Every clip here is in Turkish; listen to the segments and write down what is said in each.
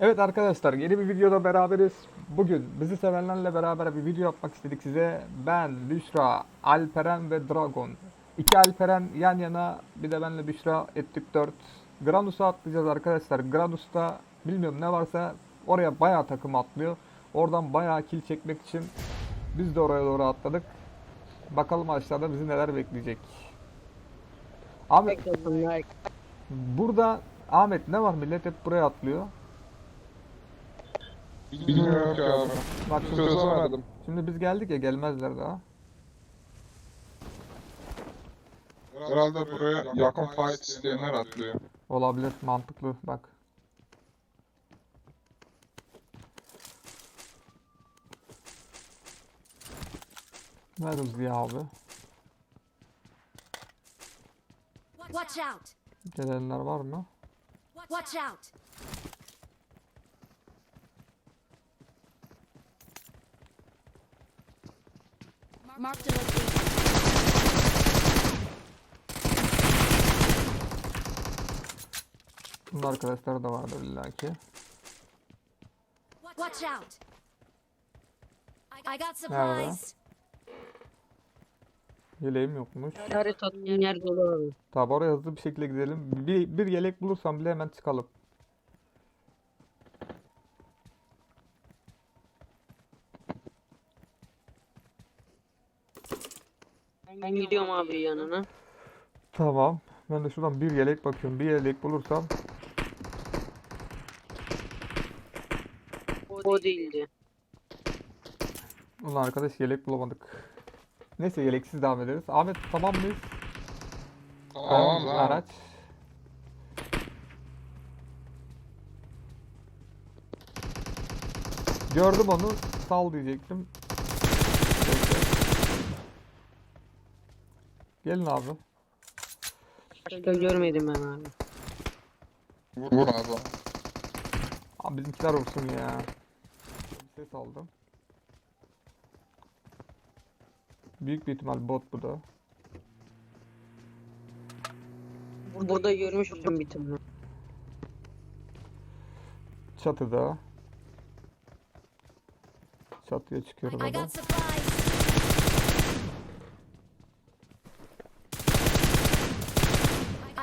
Evet arkadaşlar yeni bir videoda beraberiz. Bugün bizi sevenlerle beraber bir video yapmak istedik size. Ben, Büşra, Alperen ve Dragon. İki Alperen yan yana bir de benle Büşra ettik 4. Granus'a atlayacağız arkadaşlar. Granus'ta bilmiyorum ne varsa oraya bayağı takım atlıyor. Oradan bayağı kill çekmek için biz de oraya doğru atladık. Bakalım aşağıda bizi neler bekleyecek. Ahmet burada Ahmet ne var millet hep buraya atlıyor. Bilmiyorum ki abi. Bak şimdi, Çözemedim. şimdi biz geldik ya gelmezler daha. Herhalde buraya yakın fight isteyenler atlıyor. Olabilir mantıklı bak. Ver hızlı abi. Watch out! Gelenler var mı? Watch out! Marked a location. Bunda arkadaşlar da vardır illaki. Watch out! I got supplies. Yeleğim yokmuş. Harita attığın yer dolu abi. Tabi oraya hızlı bir şekilde gidelim. Bir, bir yelek bulursam bile hemen çıkalım. Ben gidiyorum abi yanına. Tamam. Ben de şuradan bir yelek bakıyorum. Bir yelek bulursam O değildi. Ulan arkadaş yelek bulamadık. Neyse yeleksiz devam ederiz. Ahmet tamam mıyız? Tamam lan. Araç. Gördüm onu. Sal diyecektim. Neyse. Gelin abi. Başka görmedim ben abi. Vur abi. Abi bizimkiler vursun ya. Bir ses aldım. Büyük bir ihtimal bot bu da. Burada görmüştüm bir tane. Çatıda. Çatıya çıkıyorum I hadi. got supplies.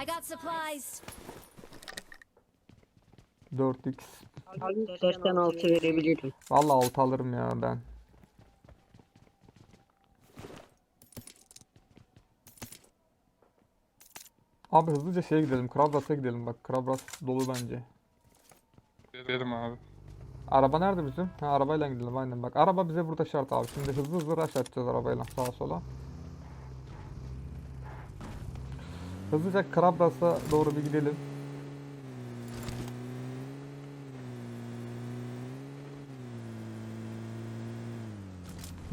I got supplies. 4x. Dersten altı verebilirim. Vallahi alt alırım ya ben. Abi hızlıca şeye gidelim. Krabras'a gidelim bak. Krabras dolu bence. Dedim abi. Araba nerede bizim? Ha arabayla gidelim aynen bak. Araba bize burada şart abi. Şimdi hızlı hızlı rush atacağız arabayla sağa sola. Hızlıca Krabras'a doğru bir gidelim.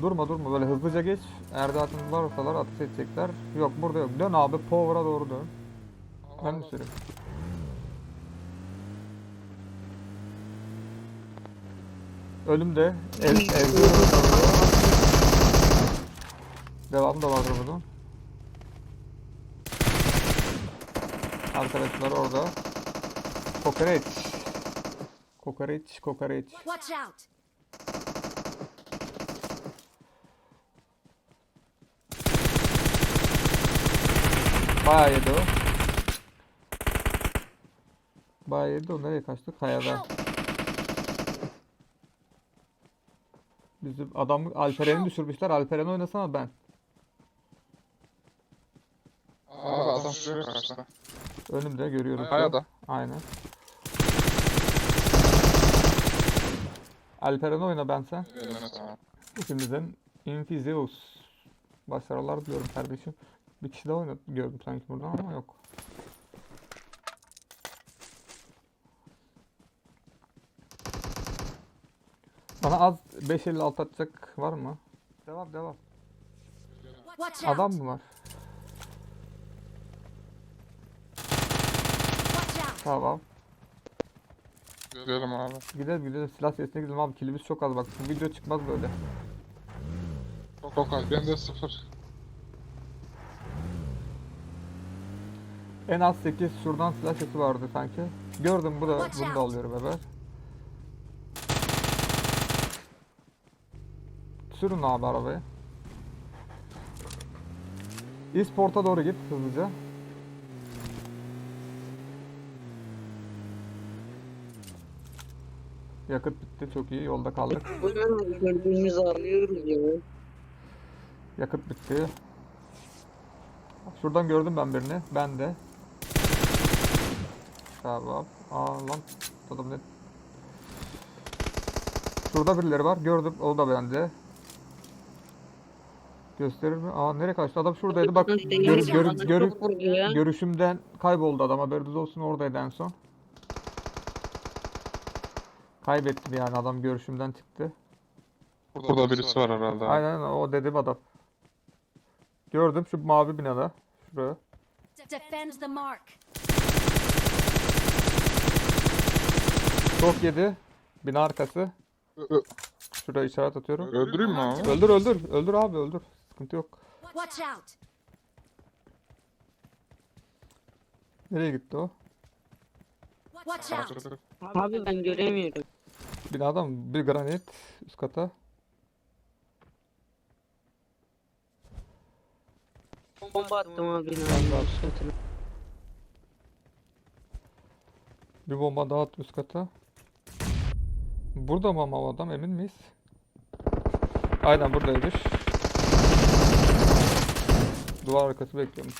Durma durma böyle hızlıca geç. Zaten varsalar ateş edecekler. Yok burada yok. Dön abi Power'a doğru dön. Ben de süreyim. Ölümde. Ev, evde. Devamı da vardır bunun. Arkadaşlar orada. Kokoreç. Kokoreç, kokoreç. Watch out! Bayağı yedi o. Bayağı yedi o. Nereye kaçtık? Kayada. Bizim adam Alperen'i düşürmüşler. Alperen oynasana ben. Abi adam şuraya kaçtı. Önümde görüyorum. Kayada. Aynen. Alperen oyna ben sen. İkimizden Infizeus. Başarılar diliyorum kardeşim. Bir kişi daha oynadı gördüm sanki buradan ama yok. Bana az 556 atacak var mı? Devam devam. Adam mı var? Tamam. Gidelim abi. Gidelim gidelim silah sesine gidelim abi kilimiz çok az bak bu video çıkmaz böyle. Çok, çok az ben de sıfır. En az 8 şuradan silah sesi vardı sanki. Gördüm bu da bunu da alıyorum evet. Sürün abi arabayı. İsport'a doğru git hızlıca. Yakıt bitti çok iyi yolda kaldık. Gördüğümüzü alıyoruz ya. Yakıt bitti. Şuradan gördüm ben birini. Ben de. Tamam. Aa lan. Adam ne? Şurada birileri var. Gördüm. O da bende. Gösterir mi? Aa nereye kaçtı? Adam şuradaydı. Bak gör, gör, gör- görüşümden kayboldu adam. Haberiniz olsun oradaydı en son. Kaybettim yani adam görüşümden çıktı. Burada birisi var herhalde. abi. Aynen o dedim adam. Gördüm şu mavi binada. Şuraya. Defend the mark. Çok yedi. Bina arkası. Ö- ö- Şuraya işaret atıyorum. Öldüreyim mi abi? Öldür öldür. Öldür abi öldür. Sıkıntı yok. Watch out. Nereye gitti o? Watch out. Abi ben göremiyorum. Binadan bir granit üst kata. Bomba attım abi binanın üst katına. Bir bomba daha attı üst kata. Burada mı ama o adam emin miyiz? Aynen buradaymış. Duvar arkası bekliyormuş.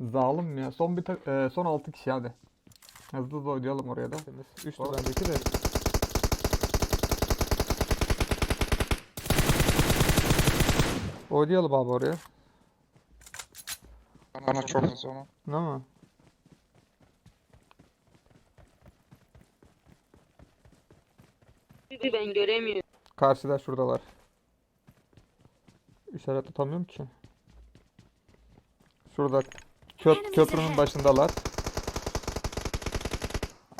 Zalim ya. Son bir e, son 6 kişi hadi. Hızlı hızlı oynayalım oraya da. 3 bendeki de. Oynayalım abi oraya. Bana çok az ama. Değil mi? Ben göremiyorum. Karşıda şuradalar. İşaret atamıyorum ki. Şurada kö Enemies köprünün başındalar.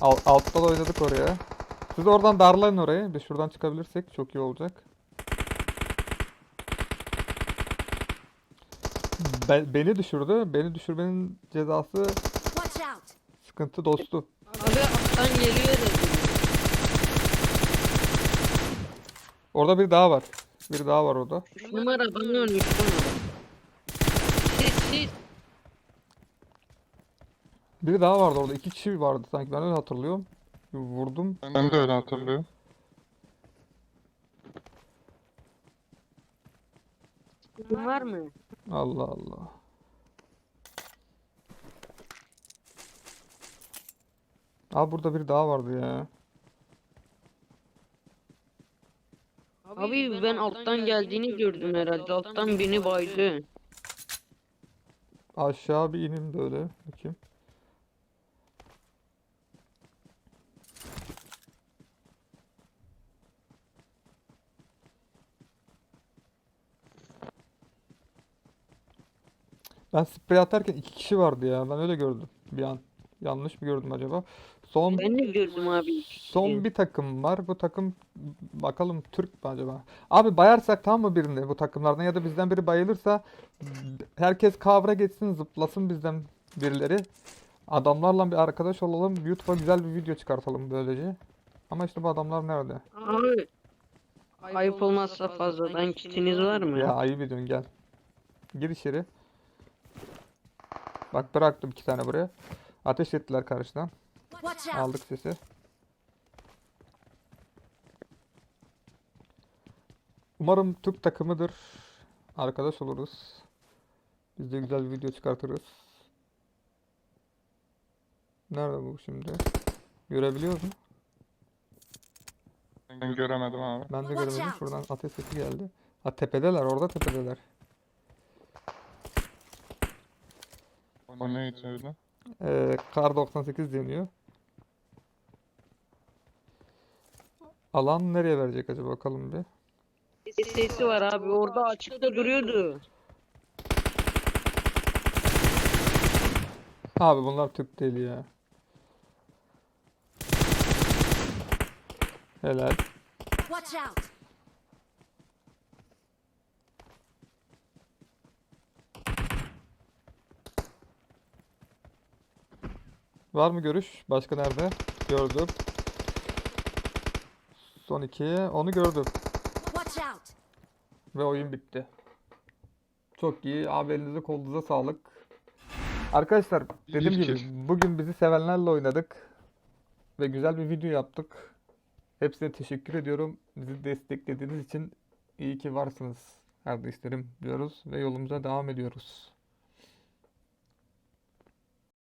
Al altta da oynadık oraya. Siz oradan darlayın orayı. Biz şuradan çıkabilirsek çok iyi olacak. Be- beni düşürdü. Beni düşürmenin cezası sıkıntı dostu. Abi alttan geliyor. Orada bir daha var. Bir daha var orada. Numara bana ölmüş numara. Siz siz. Biri daha vardı orada. İki kişi vardı sanki. Ben öyle hatırlıyorum. Vurdum. Ben de öyle hatırlıyorum. Var mı? Allah Allah. Abi burada bir daha vardı ya. Abi ben alttan geldiğini gördüm herhalde. Alttan beni baydı. Aşağı bir ineyim de öyle. Bakayım. Ben sprey atarken iki kişi vardı ya. Ben öyle gördüm bir an. Yanlış mı gördüm acaba? Son Ben de gördüm abi. Son bir takım var. Bu takım bakalım Türk mü acaba? Abi bayarsak tam mı birini bu takımlardan ya da bizden biri bayılırsa herkes kavra geçsin zıplasın bizden birileri. Adamlarla bir arkadaş olalım. YouTube'a güzel bir video çıkartalım böylece. Ama işte bu adamlar nerede? Abi. Ayıp olmazsa fazladan kitiniz var mı? Ya ayıp ediyorsun gel. Gir içeri. Bak bıraktım iki tane buraya. Ateş ettiler karşıdan. Aldık sesi. Umarım Türk takımıdır. Arkadaş oluruz. Biz de güzel bir video çıkartırız. Nerede bu şimdi? Görebiliyor musun? Ben göremedim abi. Ben de göremedim. Şuradan ateş sesi geldi. Ha tepedeler, orada tepedeler. O neydi öyle? Ee, Kar 98 deniyor. Alan nereye verecek acaba bakalım bir. Sesi var abi. Orada açıkta duruyordu. Abi bunlar Türk değil ya. Helal. Watch out. Var mı görüş? Başka nerede? Gördüm. Son iki. Onu gördüm. Ve oyun bitti. Çok iyi. Abi elinize kolunuza sağlık. Arkadaşlar dediğim İyi gibi fikir. bugün bizi sevenlerle oynadık. Ve güzel bir video yaptık. Hepsine teşekkür ediyorum. Bizi desteklediğiniz için iyi ki varsınız kardeşlerim diyoruz ve yolumuza devam ediyoruz.